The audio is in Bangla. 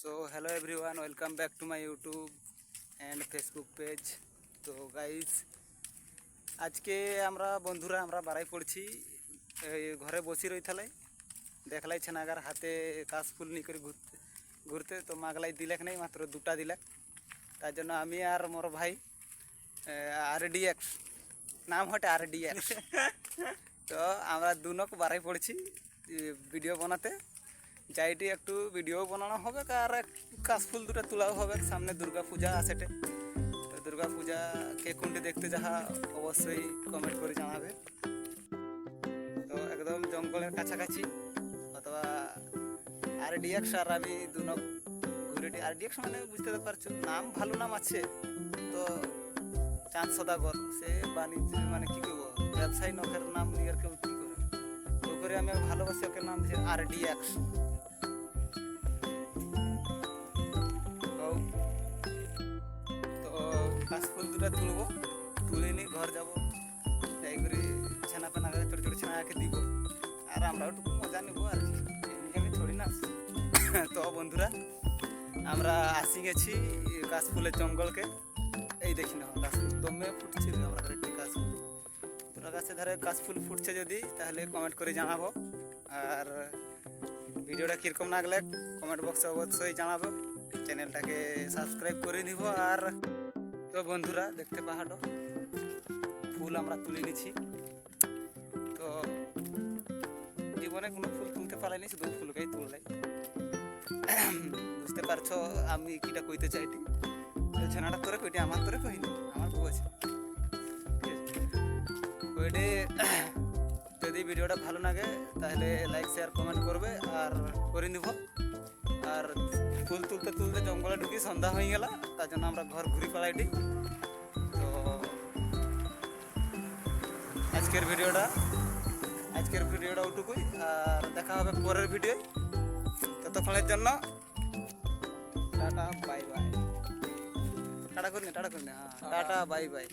So hello everyone welcome back to my YouTube and Facebook page তো গাইস আজকে আমরা বন্ধুরা আমরা বাড়াই পড়ছি এই ঘরে বসি রইতালাই দেখলাই ছেনাগার হাতে কাশ ফুল নি করে ঘুরতে ঘুরতে তো মাগলাই দিলেক নেই মাত্র দুটা দিলেক। তার জন্য আমি আর মোর ভাই আর ডি এক্স নাম হটে আর ডি এক্স তো আমরা দুনক বাড়াই পড়ছি ভিডিও বানাতে। যাইটি একটু ভিডিও বানানো হবে আর কাশফুল দুটো তোলাও হবে। সামনে দুর্গা পূজা আসেটে তো। দুর্গা পূজা কে কোনটি দেখতে যাহা অবশ্যই কমেন্ট করে জানাবে। তো একদম জঙ্গলের কাছাকাছি অথবা আর ডিএক্স আর আমি দুনক ঘুরে আর ডিএক্স মানে বুঝতে পারছ, নাম ভালো নাম আছে। তো চাঁদ সদাগর, সে বাণিজ্য মানে কি করব ব্যবসায়ী নখের নাম নিয়ে আর কেউ কি করে? করে আমি ভালোবাসি ওকে নাম দিয়েছি আর ডিএক্স দুটা তুলবো, তুলে নিয়ে ঘর যাব। যাই করে ছানা পানা করে ছোটো ছোটো ছানাকে দিব। আর আমরাও একটু মজা নেব আর এমনি থোড়ি না। তো বন্ধুরা, আমরা আসি গেছি কাশফুলের জঙ্গলকে। এই দেখি না কাশফুল দমে ফুটছে আমরা ঠিক কাশফুল তোরা কাছে ধারে কাশফুল ফুটছে যদি, তাহলে কমেন্ট করে জানাব। আর ভিডিওটা কীরকম লাগলে কমেন্ট বক্সে অবশ্যই জানাব। চ্যানেলটাকে সাবস্ক্রাইব করে নিব আর তো বন্ধুরা, দেখতে পাহাড়ো। ফুল আমরা তুলে নিছি তো জীবনে কোনো ফুল তুলতে পারাইনি শুধু ফুলকেই তুললাই বুঝতে পারছ আমি কিটা কইতে চাইটি ছেনাটা তোরে কইটি, আমার তোরে কইনি, আমার বউ আছে। কইটি, যদি ভিডিওটা ভালো লাগে, তাহলে লাইক শেয়ার কমেন্ট করবে, আর করে নিব। আর ফুল তুলতে তুলতে জঙ্গলে ঢুকি সন্ধ্যা হয়ে গেল তার জন্য আমরা ঘর ঘুরি পালাইটি তো আজকের ভিডিওটা আজকের ভিডিওটা ওটুকুই আর দেখা হবে পরের ভিডিও ততক্ষণের জন্য টাটা বাই বাই। টাটা করি না টাটা করি না হ্যাঁ, টাটা বাই বাই।